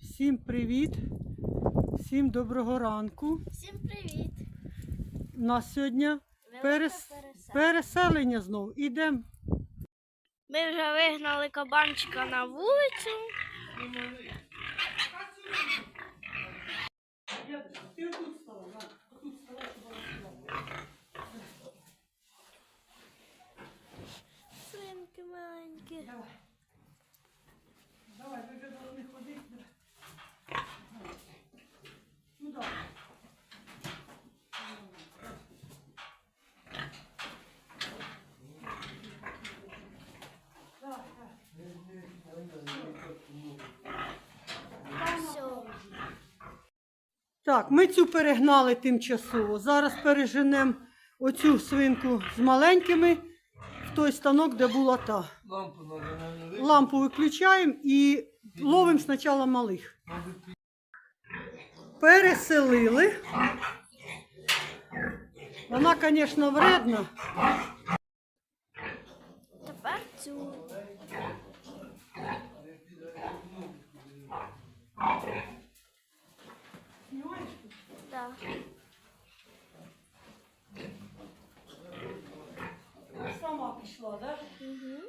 Всім привіт! Всім доброго ранку. Всім привіт! У нас сьогодні перес... переселення. переселення знову. Ідемо. Ми вже вигнали кабанчика на вулицю. Ти тут стала, тут стала, Свинки маленькі. Давай. Давай, Так, ми цю перегнали тимчасово. Зараз переженемо оцю свинку з маленькими в той станок, де була та. Лампу надо, Лампу виключаємо і ловимо спочатку малих. Переселили. Вона, звісно, вредна. Тепер цю. Да. Сама пішла, так? Угу.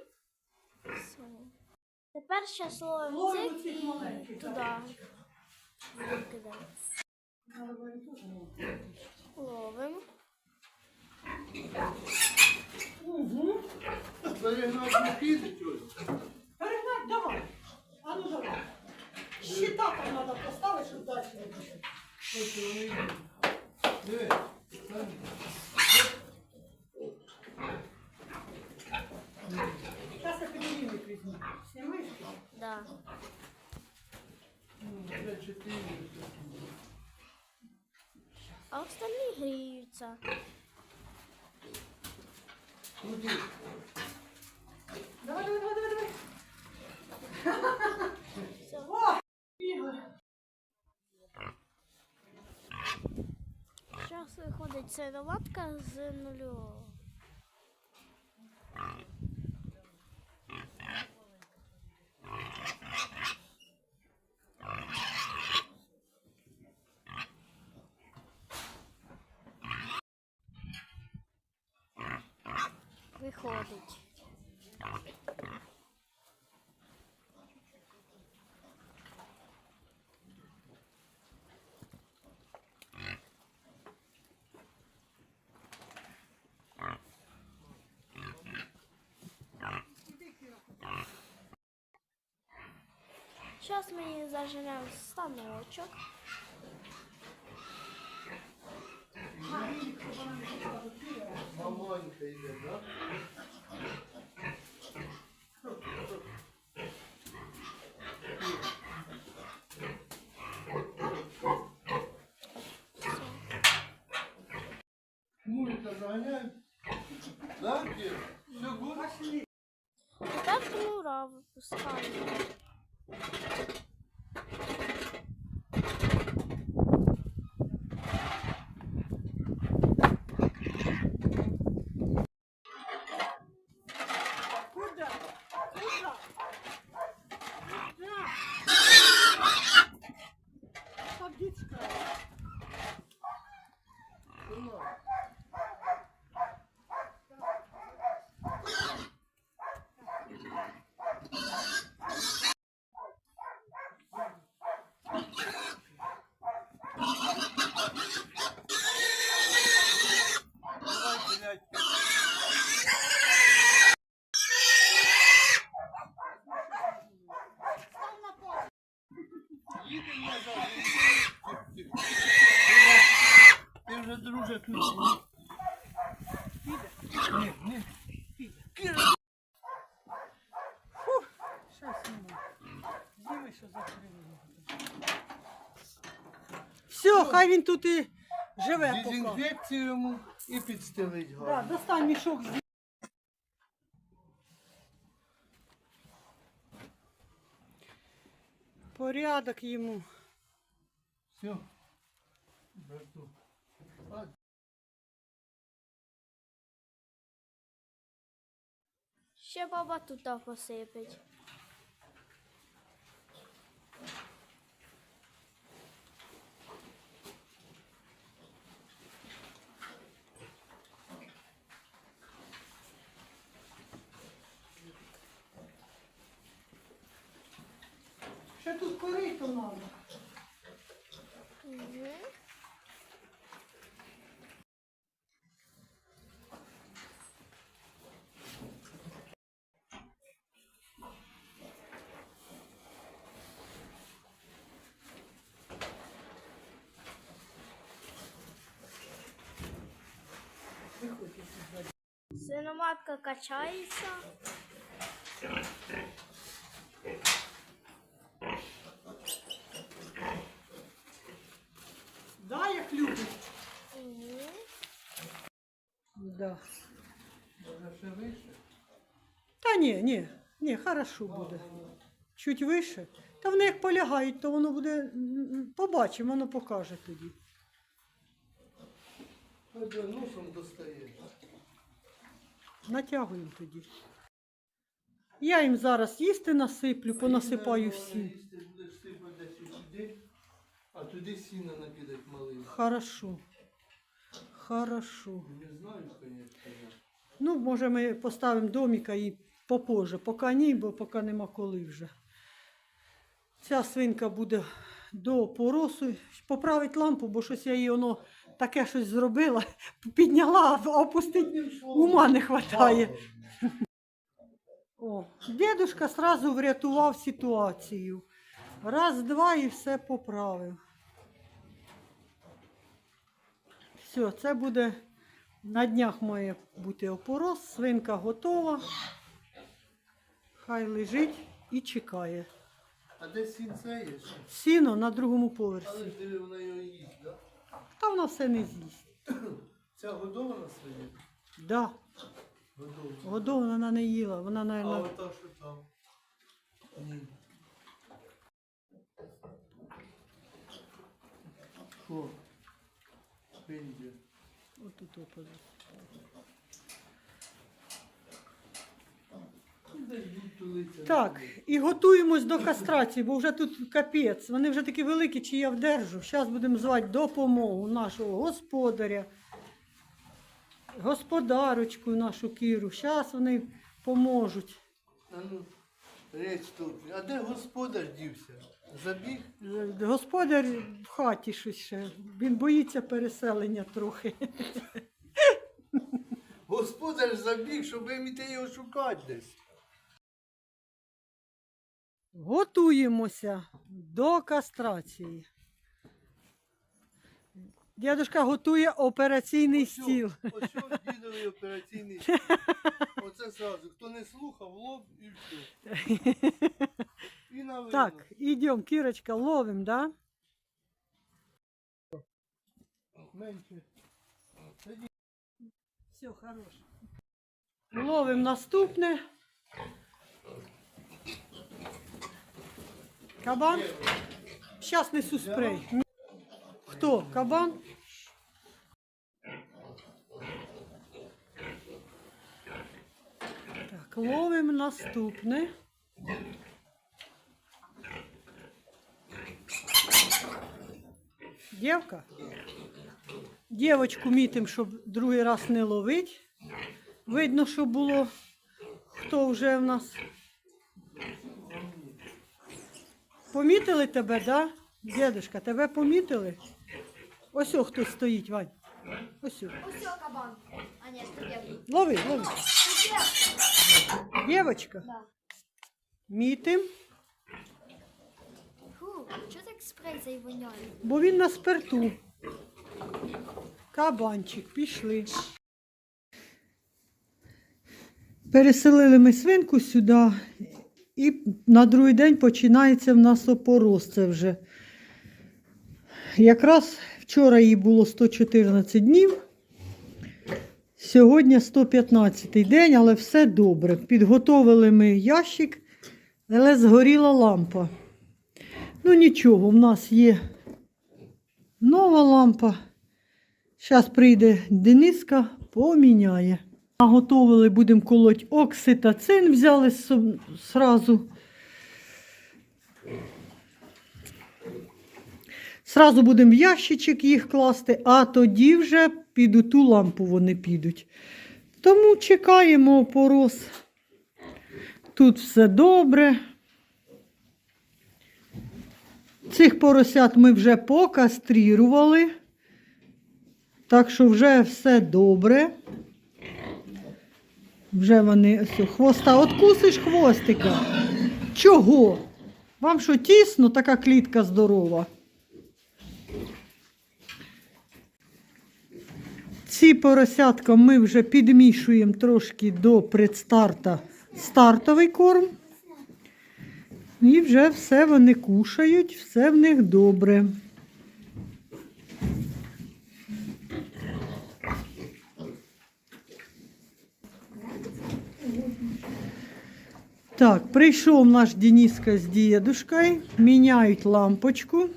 Все. Тепер зараз ловимо Ловимо цих і туди. Ловимо. Угу. Перегнав не піде. Перегнать, давай. А ну давай. Щита там треба поставити, щоб далі не пішло. Ось вони йдуть. Диви, Саня. Зараз я візьму. Да. А остальні гріються. Куди? Давай, давай, давай, давай. Все. О! Зараз виходить сироватка з нульового. Виходить. Зараз ми її заженемо в станочок. Мамонька йде, да? Мулька заганяй. Да, Кир? Все буде? Тепер кнура випускаємо. Куда? Куда? Куда? Друже тут. Ні, ні. Щас нема. Зніми, що закрили. Все, хай він тут і живе поки. Дезінфекцію йому і підстелить Да, гарно. достань мішок з Порядок йому. Все. Брату. Ще баба тут посипить. Ще тут корито мало. Свиноматка качається. Да, як любить. Угу. Да. Може ще вище? Та ні, ні, ні, хорошо буде. Чуть вище. Та вони як полягають, то воно буде. Побачимо, воно покаже тоді. Носом достаєш. Натягуємо тоді. Я їм зараз їсти насиплю, понасипаю Сіна, всім. їсти Будеш сипати десь сюди, а туди сіна накидати малий. Хорошо. Хорошо. Не знаю, звісно. Ну, може, ми поставимо доміка і попозже. Поки ні, бо поки нема коли вже. Ця свинка буде до поросу. Поправить лампу, бо щось я їй воно таке щось зробила. Підняла, а опустить ума не вистачає. О, дідушка сразу врятував ситуацію. Раз, два і все поправив. Все, це буде на днях має бути опорос, свинка готова. Хай лежить і чекає. А де сінце є? Сіно на другому поверсі. Але ж диви, вона його їсть, да? Та вона все не з'їсть. Ця годована своє? Да, Годована. годована вона не їла. Вона, А мабуть, ота що там? Ні. Що? Пенді. отут опаде. Так, і готуємось до кастрації, бо вже тут капець. Вони вже такі великі, чи я вдержу. Зараз будемо звати допомогу нашого господаря, господарочку нашу Кіру. Зараз вони поможуть. А ну, речь тут. А де господар дівся? Забіг? Господар в хаті щось ще. Він боїться переселення трохи. Господар забіг, щоб виміти його шукати десь. Готуємося до кастрації. Дядушка готує операційний стіл. Ось що дідовий операційний стіл. Оце зразу. Хто не слухав, лоб і все. І на. Так, ідемо, Кірочка, ловим, да? Менше. Все, хорош. Ловим наступне. Кабан? Зараз несу спрей. Хто? Кабан? Так, ловим наступне. Дівка? Дівочку мітим, щоб другий раз не ловить. Видно, що було хто вже в нас. Помітили тебе, да? Дедушка, тебе помітили? Ось о, хтось стоїть, Вань. Ось. о. Ось кабан. А ні, це дівчинка. Лови, лови. Дівочка, Да. мітим, Фу, чого так спрей цей воняє? бо він на спирту. Кабанчик, пішли. Переселили ми свинку сюди, і на другий день починається в нас опорос. Це вже. Якраз вчора їй було 114 днів. Сьогодні 115 день, але все добре. Підготовили ми ящик, але згоріла лампа. Ну нічого, в нас є нова лампа. Зараз прийде Дениска, поміняє. Наготовили, будемо колоть окситоцин, взяли сразу. Сразу будемо в ящичок їх класти, а тоді вже під ту лампу вони підуть. Тому чекаємо опорос. Тут все добре. Цих поросят ми вже покастрірували. Так що вже все добре. Вже вони ось, хвоста. Откусиш хвостика. Чого? Вам що тісно, така клітка здорова. Ці поросятка ми вже підмішуємо трошки до предстарта стартовий корм. І вже все вони кушають, все в них добре. Так, прийшов наш Дениска з дідушкою, міняють лампочку.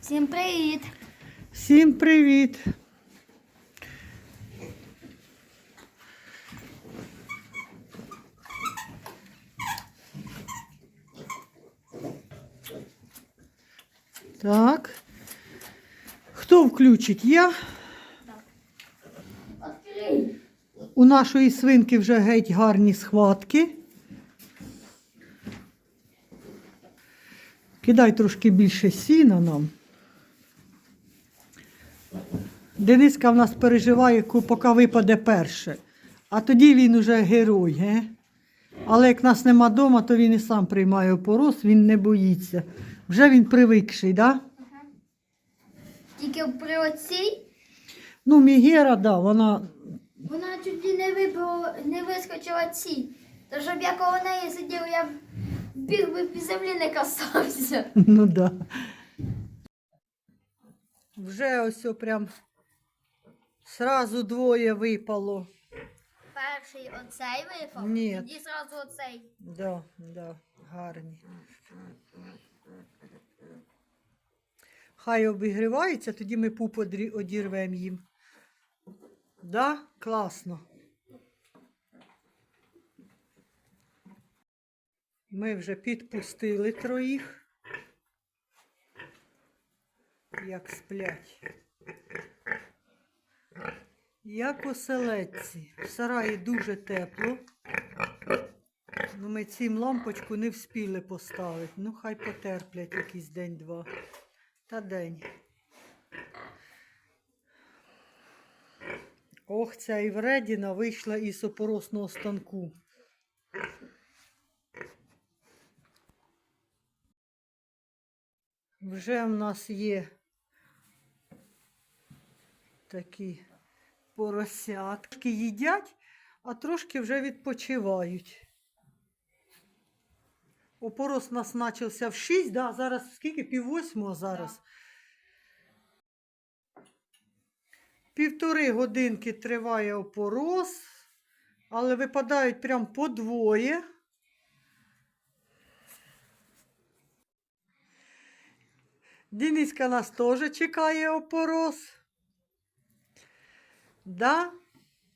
Всім привіт! Всім привіт! Так. Хто включить? Я? У нашої свинки вже геть гарні схватки. Кидай трошки більше сіна нам. Дениска в нас переживає, поки випаде перше. А тоді він уже герой, ге? Але як нас нема вдома, то він і сам приймає опорос, він не боїться. Вже він привикший, так? Да? Тільки при оцій Ну, Мігера, да, вона вона чуть не вибила, не вискочила ці. То щоб я коло неї сидів, я б біг би під землі не касався. Ну да. Вже ось прям сразу двоє випало. Перший оцей випав, Ні. тоді зразу оцей. Да, да, гарні. Хай обігріваються, тоді ми пуп одірвемо їм. Да, класно. Ми вже підпустили троїх. Як сплять. Як оселедці. В сараї дуже тепло. Ну, ми цим лампочку не вспіли поставити. Ну, хай потерплять якийсь день-два. Та день. Ох, ця і вредіна вийшла із опоросного станку. Вже в нас є такі поросятки. Їдять, а трошки вже відпочивають. Опорос нас почався в 6, да, зараз скільки? Пів восьмого зараз. Півтори годинки триває опорос, але випадають прям по двоє. Дениска нас теж чекає опорос. Да?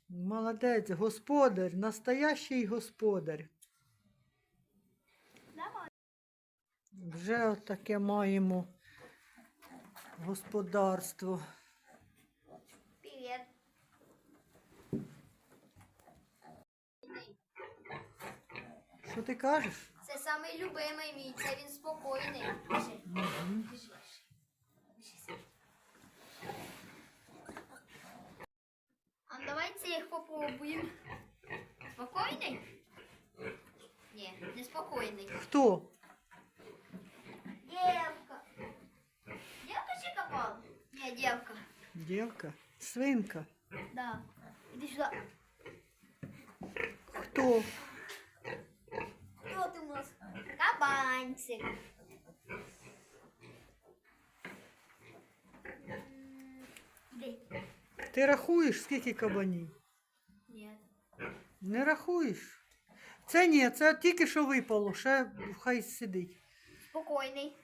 Молодець, господар, настоящий господар. Вже таке маємо господарство. Привіт. Що ти кажеш? Це самий любимий мій, це він спокійний. Біжи. їх попробуємо. Спокійний? Ні, не спокійний. Хто? Девка. Девка чи капал? Ні, девка. Дівка? Свинка? Да. Іди сюди. Хто? Хто ти у нас? Кабанчик. М, Іди. Ти рахуєш, скільки кабанів? Не рахуєш. Це ні, це тільки що випало, ще хай сидить. Спокійний.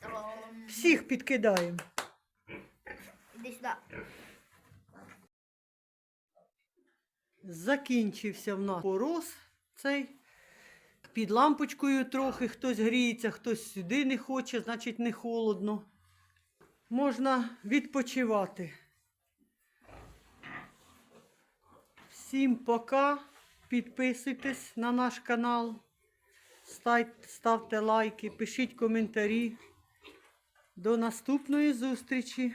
Ем, Всіх підкидаємо. Іди сюди. Закінчився в нас порос цей. Під лампочкою трохи хтось гріється, хтось сюди не хоче, значить не холодно. Можна відпочивати. Всім пока. Підписуйтесь на наш канал. Ставте лайки, пишіть коментарі. До наступної зустрічі!